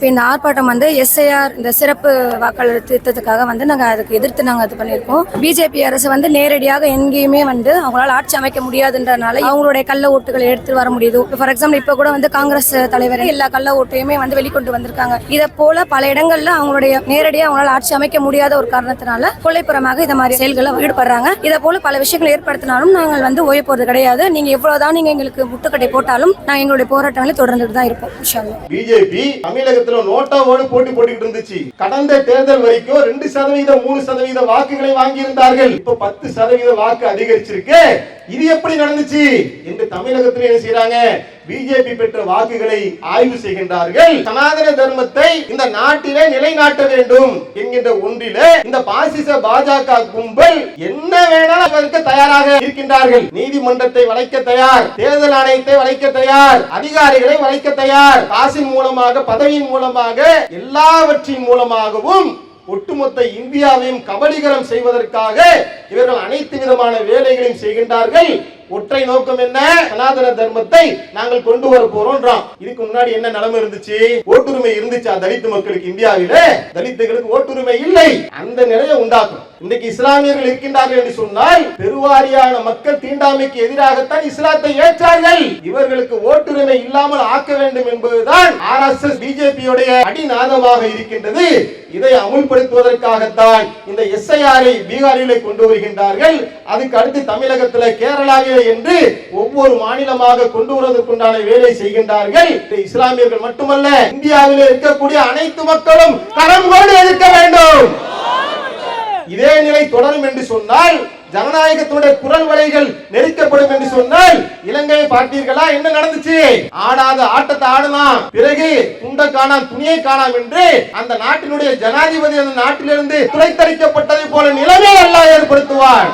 இப்போ இந்த ஆர்ப்பாட்டம் வந்து எஸ்ஐஆர் இந்த சிறப்பு வாக்காளர் திருத்தத்துக்காக வந்து நாங்கள் அதுக்கு எதிர்த்து நாங்கள் இது பண்ணியிருக்கோம். பிஜேபி அரசு வந்து நேரடியாக எங்கேயுமே வந்து அவங்களால ஆட்சி அமைக்க முடியாதுன்றனால அவங்களுடைய கள்ள ஓட்டுகளை எடுத்து வர முடியுது. ஃபார் எக்ஸாம்பிள் இப்போ கூட வந்து காங்கிரஸ் தலைவர் எல்லா கள்ள ஓட்டையுமே வந்து வெளிக்கொண்டு வந்திருக்காங்க. இதை போல பல இடங்கள்ல அவங்களுடைய நேரடியாக அவங்களால ஆட்சி அமைக்க முடியாத ஒரு காரணத்தினால கொள்ளைப்புறமாக இந்த மாதிரி செயல்களை ஈடுபடுறாங்க. இதை போல பல விஷயங்களை ஏற்படுத்தினாலும் நாங்கள் வந்து ஓய போறது கிடையாது. நீங்க எவ்வளவுதான் நீங்க எங்களுக்கு முட்டுக்கட்டை போட்டாலும் நாங்கள் எங்களுடைய போராட்டங்களை தொடர்ந்துட்டு தான் இருப்போம் பிஜேபி தமிழகத்தில் நோட்டாவோடு போட்டி போட்டுக்கிட்டு இருந்துச்சு. கடந்த தேர்தல் வரைக்கும் ரெண்டு சதவீதம் மூணு சதவீத வாக்குகளை வாங்கி இருந்தார்கள் இப்ப பத்து சதவீத வாக்கு அதிகரிச்சிருக்கு. இது எப்படி நடந்துச்சு என்று தமிழகத்தில் என்ன செய்யறாங்க பிஜேபி பெற்ற வாக்குகளை ஆய்வு செய்கின்றார்கள். சனாதன தர்மத்தை இந்த நாட்டிலே நிலைநாட்ட வேண்டும் என்கின்ற ஒன்றிலே இந்த பாசிச பாஜக கும்பல் என்ன வேணாலும் அதற்கு தயாராக இருக்கின்றார்கள். நீதிமன்றத்தை வளைக்க தயார் தேர்தல் ஆணையத்தை வளைக்க தயார் அதிகாரிகளை வளைக்க தயார் காசின் மூலமாக பதவியின் மூலமாக எல்லாவற்றின் மூலமாகவும் ஒட்டுமொத்த இந்தியாவையும் கபலீகரம் செய்வதற்காக இவர்கள் அனைத்து விதமான வேலைகளையும் செய்கின்றார்கள். ஒற்றை நோக்கம் என்ன? சனாதன தர்மத்தை நாங்கள் கொண்டு வர போறோம் இதுக்கு முன்னாடி என்ன நிலைமை இருந்துச்சு? ஓட்டுரிமை இருந்துச்சா தலித்து மக்களுக்கு இந்தியாவில? தலித்துகளுக்கு ஓட்டுரிமை இல்லை. அந்த நிலையை உண்டாக்கும் இன்றைக்கு இஸ்லாமியர்கள் இருக்கின்றார்கள் என்று சொன்னால் பெருவாரியான மக்கள் தீண்டாமைக்கு எதிராகத்தான் இஸ்லாத்தை ஏற்றார்கள். இவர்களுக்கு ஓட்டுரிமை இல்லாமல் ஆக்க வேண்டும் என்பதுதான் ஆர் எஸ் எஸ் பிஜேபியுடைய அடிநாதமாக இருக்கின்றது. இதை அமுல்படுத்துவதற்காகத்தான் இந்த எஸ்ஐஆரை பீகாரிலே கொண்டு வருகின்றார்கள் அதுக்கு அடுத்து தமிழகத்தில் கேரளாவிலே என்று ஒவ்வொரு மாநிலமாக கொண்டு வருவதற்குண்டான வேலை செய்கின்றார்கள். இஸ்லாமியர்கள் மட்டுமல்ல இந்தியாவில் இருக்கக்கூடிய அனைத்து மக்களும் கரம் கொண்டு எதிர்க்க வேண்டும். இதே நிலை தொடரும் என்று சொன்னால் ஜனநாயகத்தினுடைய குரல் வலைகள் நெரிக்கப்படும் என்று சொன்னால் இலங்கையை பார்த்தீர்களா என்ன நடந்துச்சு? ஆடாத ஆட்டத்தை ஆடலாம். பிறகு துண்டை காணாம் துணியை காணாம் என்று அந்த நாட்டினுடைய ஜனாதிபதி அந்த நாட்டிலிருந்து துளைத்தரிக்கப்பட்டதை போல நிலைமை எல்லாம் ஏற்படுத்துவான்